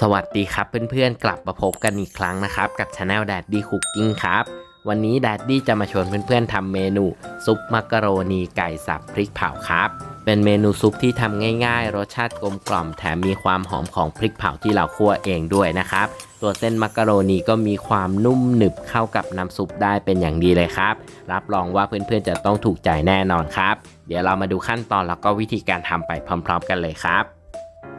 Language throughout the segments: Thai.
สวัสดีครับเพื่อนๆ กลับมาพบกันอีกครั้งนะครับ กับช anel Daddy Cooking ครับ วันนี้ Daddy จะมาชวนเพื่อนๆทำเมนู ซุปมักกะโรนีไก่สับพริกเผาครับ เป็นเมนูซุปที่ทำง่ายๆ รสชาติกลมกล่อมแถมมีความหอมของพริกเผาที่เราคั่วเองด้วยนะครับ ตัวเส้นมักกะโรนีก็มีความนุ่มหนึบเข้ากับน้ำซุปได้เป็นอย่างดีเลยครับ รับรองว่าเพื่อนๆจะต้องถูกใจแน่นอนครับ เดี๋ยวเรามาดูขั้นตอนแล้วก็วิธีการทำไปพร้อม ๆ กันเลยครับ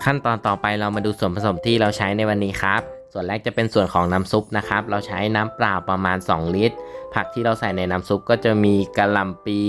ขั้นตอนต่อไปเรามาดูส่วนผสมที่เราใช้ในวันนี้ครับ ส่วนแรกจะเป็นส่วนของน้ำซุปนะครับ เราใช้น้ำเปล่าประมาณ 2 ลิตร ผักที่เราใส่ในน้ำซุปก็จะมีกะหล่ำปี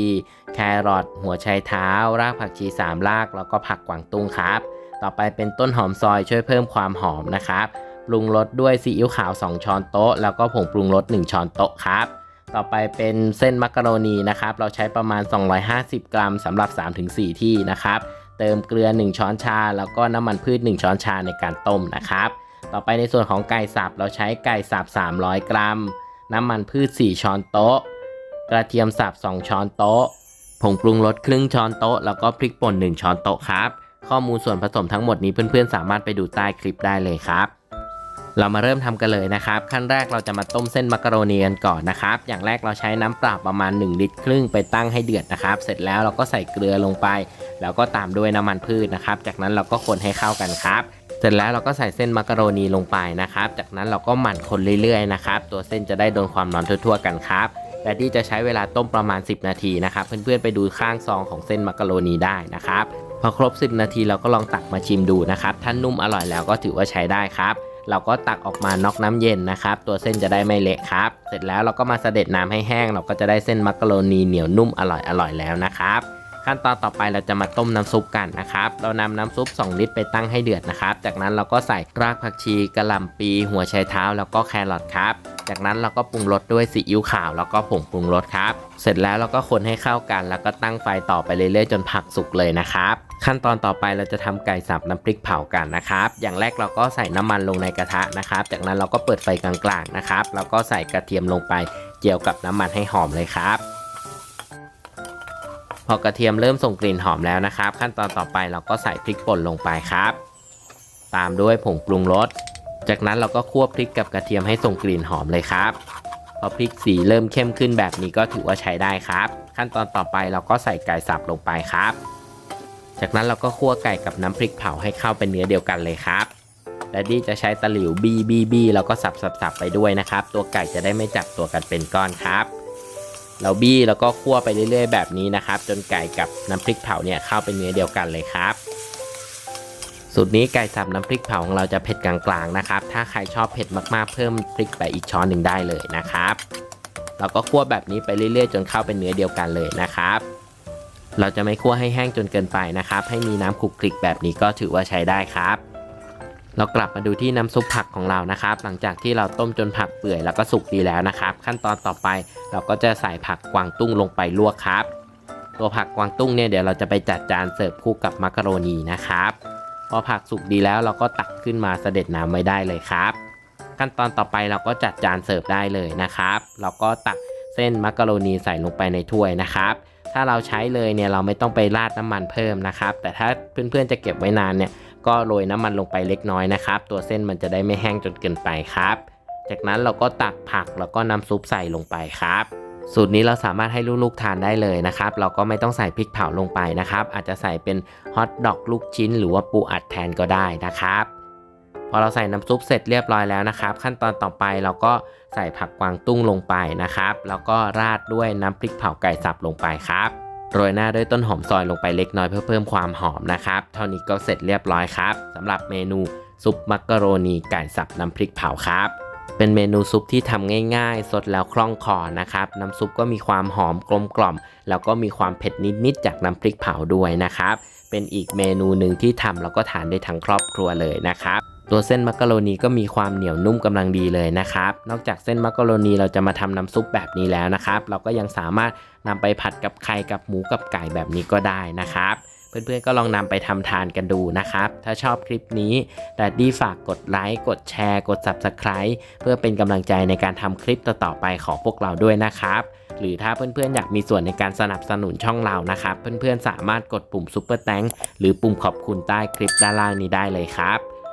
แครอทหัวไชเท้า รากผักชี 3 ราก แล้วก็ผักกวางตุ้งครับ ต่อไปเป็นต้นหอมซอยช่วยเพิ่มความหอมนะครับปรุงรสด้วยซีอิ๊วขาว 2 ช้อนโต๊ะ แล้วก็ผงปรุงรส1ช้อนโต๊ะครับต่อไปเป็นเส้นมักกะโรนีนะครับ เราใช้ประมาณ 250 กรัมสำหรับ 3-4 ที่นะครับ เติมเกลือ 1 ช้อนชา แล้วก็น้ำมันพืช 1 ช้อนชาในการต้มนะครับ ต่อไปในส่วนของไก่สับเราใช้ไก่สับ 300 กรัม น้ำมันพืช 4 ช้อนโต๊ะ กระเทียมสับ 2 ช้อนโต๊ะ ผงปรุงรสครึ่งช้อนโต๊ะ แล้วก็พริกป่น 1 ช้อนโต๊ะครับ ข้อมูลส่วนผสมทั้งหมดนี้เพื่อนๆ สามารถไปดูใต้คลิปได้เลยครับ เรามาเริ่มทำกันเลยนะครับ ขั้นแรกเราจะมาต้มเส้นมักกะโรนีกันก่อนนะครับ อย่างแรกเราใช้น้ำเปล่าประมาณ 1 ลิตรครึ่งไปตั้งให้เดือดนะครับ เสร็จแล้วเราก็ใส่เกลือลงไป แล้วก็ตามด้วยน้ำมันพืชนะครับ จากนั้นเราก็คนให้เข้ากันครับเสร็จแล้วเราก็ใส่เส้นมักกะโรนีลงไปนะครับ จากนั้นเราก็หมั่นคนเรื่อยๆนะครับ ตัวเส้นจะได้โดนความร้อนทั่วๆกันครับแต่ที่จะใช้เวลาต้มประมาณ 10 นาทีนะครับ เพื่อนๆไปดูข้างซองของเส้นมักกะโรนีได้นะครับ พอครบ 10 นาทีเราก็ลองตักมาชิมดูนะครับ ถ้านุ่มอร่อยแล้วก็ถือว่าใช้ได้ครับ เราก็ตักออกมานอกน้ำเย็นนะครับ ตัวเส้นจะได้ไม่เละครับ เสร็จแล้วเราก็มาเสด็จน้ำให้แห้ง เราก็จะได้เส้นมักกะโรนีเหนียวนุ่มอร่อยอร่อยแล้วนะครับ ขั้นตอนต่อไปเราจะมาต้มน้ำซุปกันนะครับ เรานำน้ำซุป 2 ลิตรไปตั้งให้เดือดนะครับ จากนั้นเราก็ใส่รากผักชีกระหล่ำปีหัวไชเท้าแล้วก็แครอทครับ จากนั้นเราก็ปรุงรสด้วยซีอิ๊วขาวแล้วก็ผงปรุงรสครับ เสร็จแล้วเราก็คนให้เข้ากัน แล้วก็ตั้งไฟต่อไปเรื่อยๆจนผักสุกเลยนะครับ ขั้นตอนต่อไปเราจะทำไก่สับน้ำพริกเผากันนะครับ อย่างแรกเราก็ใส่น้ำมันลงในกระทะนะครับ จากนั้นเราก็เปิดไฟกลางๆนะครับ แล้วก็ใส่กระเทียมลงไปเจียวกับน้ำมันให้หอมเลยครับ พอกระเทียมเริ่มส่งกลิ่นหอมแล้วนะครับ ขั้นตอนต่อไปเราก็ใส่พริกป่นลงไปครับ ตามด้วยผงปรุงรสจากนั้นเราก็คั่วพริกกับกระเทียมให้ส่งกลิ่นหอมเลยครับพอพริกสีเริ่มเข้มขึ้นแบบนี้ก็ถือว่าใช้ได้ครับ ขั้นตอนต่อไปเราก็ใส่ไก่สับลงไปครับ จากนั้นเราก็คั่วไก่กับน้ำพริกเผาให้เข้าเป็นเนื้อเดียวกันเลยครับและดี้จะใช้ตะหลิวบีบีบีแล้วก็สับสับสับไปด้วยนะครับ ตัวไก่จะได้ไม่จับตัวกันเป็นก้อนครับ เราบี้แล้วก็คั่วไปเรื่อย ๆ แบบนี้นะครับ จนไก่กับน้ำพริกเผาเนี่ยเข้าเป็นเนื้อเดียวกันเลยครับสูตรนี้ไก่สับน้ำพริกเผาของเราจะเผ็ดกลางๆนะครับ ถ้าใครชอบเผ็ดมากๆเพิ่มพริกไปอีกช้อนหนึ่งได้เลยนะครับ เราก็คั่วแบบนี้ไปเรื่อยๆ จนเข้าเป็นเนื้อเดียวกันเลยนะครับ เราจะไม่คั่วให้แห้งจนเกินไปนะครับ ให้มีน้ำคลุกคลิกแบบนี้ก็ถือว่าใช้ได้ครับ เรากลับมาดูที่น้ำซุปผักของเรานะครับ หลังจากที่เราต้มจนผักเปื่อยแล้วก็สุกดีแล้วนะครับ ขั้นตอนต่อไปเราก็จะใส่ผักกวางตุ้งลงไปลวกครับ ตัวผักกวางตุ้งเนี่ยเดี๋ยวเราจะไปจัดจานเสิร์ฟคู่กับมักกะโรนีนะครับพอผักสุกดีแล้วเราก็ตักขึ้นมาเสด็จน้ำไว้ได้เลยครับ ขั้นตอนต่อไปเราก็จัดจานเสิร์ฟได้เลยนะครับ เราก็ตักเส้นมักกะโรนีใส่ลงไปในถ้วยนะครับ ถ้าเราใช้เลยเนี่ยเราไม่ต้องไปราดน้ำมันเพิ่มนะครับ แต่ถ้าเพื่อนๆจะเก็บไว้นานเนี่ย ก็โรยน้ำมันลงไปเล็กน้อยนะครับ ตัวเส้นมันจะได้ไม่แห้งจนเกินไปครับ จากนั้นเราก็ตักผักแล้วก็น้ำซุปใส่ลงไปครับสูตรนี้เราสามารถให้ลูกๆทานได้เลยนะครับ เราก็ไม่ต้องใส่พริกเผาลงไปนะครับ อาจจะใส่เป็นฮอทดอกลูกชิ้น หรือว่าปูอัดแทนก็ได้นะครับ พอเราใส่น้ำซุปเสร็จเรียบร้อยแล้วนะครับ ขั้นตอนต่อไปเราก็ใส่ผักกวางตุ้งลงไปนะครับ แล้วก็ราดด้วยน้ำพริกเผาไก่สับลงไปครับ โรยหน้าด้วยต้นหอมซอยลงไปเล็กน้อยเพื่อเพิ่มความหอมนะครับ เท่านี้ก็เสร็จเรียบร้อยครับสำหรับเมนูซุปมักกะโรนีไก่สับน้ำพริกเผาครับ เป็นเมนูซุปที่ทำง่ายๆ สดแล้วคล่องคอนะครับ น้ำซุปก็มีความหอมกลมกล่อม แล้วก็มีความเผ็ดนิดๆจากน้ำพริกเผาด้วยนะครับ เป็นอีกเมนูหนึ่งที่ทำแล้วก็ทานได้ทั้งครอบครัวเลยนะครับ ตัวเส้นมักกะโรนีก็มีความเหนียวนุ่มกำลังดีเลยนะครับ นอกจากเส้นมักกะโรนีเราจะมาทำน้ำซุปแบบนี้แล้วนะครับ เราก็ยังสามารถนำไปผัดกับไข่กับหมูกับไก่แบบนี้ก็ได้นะครับ เพื่อนๆก็ลองนำไปทำทานกันดูนะครับ ถ้าชอบคลิปนี้ดัดดี้ฝากกดไลค์กดแชร์ กด Subscribe เพื่อเป็นกำลังใจในการทำคลิปต่อๆไปของพวกเราด้วยนะครับหรือถ้าเพื่อนๆ อยากมีส่วนในการสนับสนุนช่องเรานะครับ เพื่อนๆ สามารถกดปุ่ม Super t h a n k หรือปุ่มขอบคุณใต้คลิปด้านล่างนี้ได้เลยครับ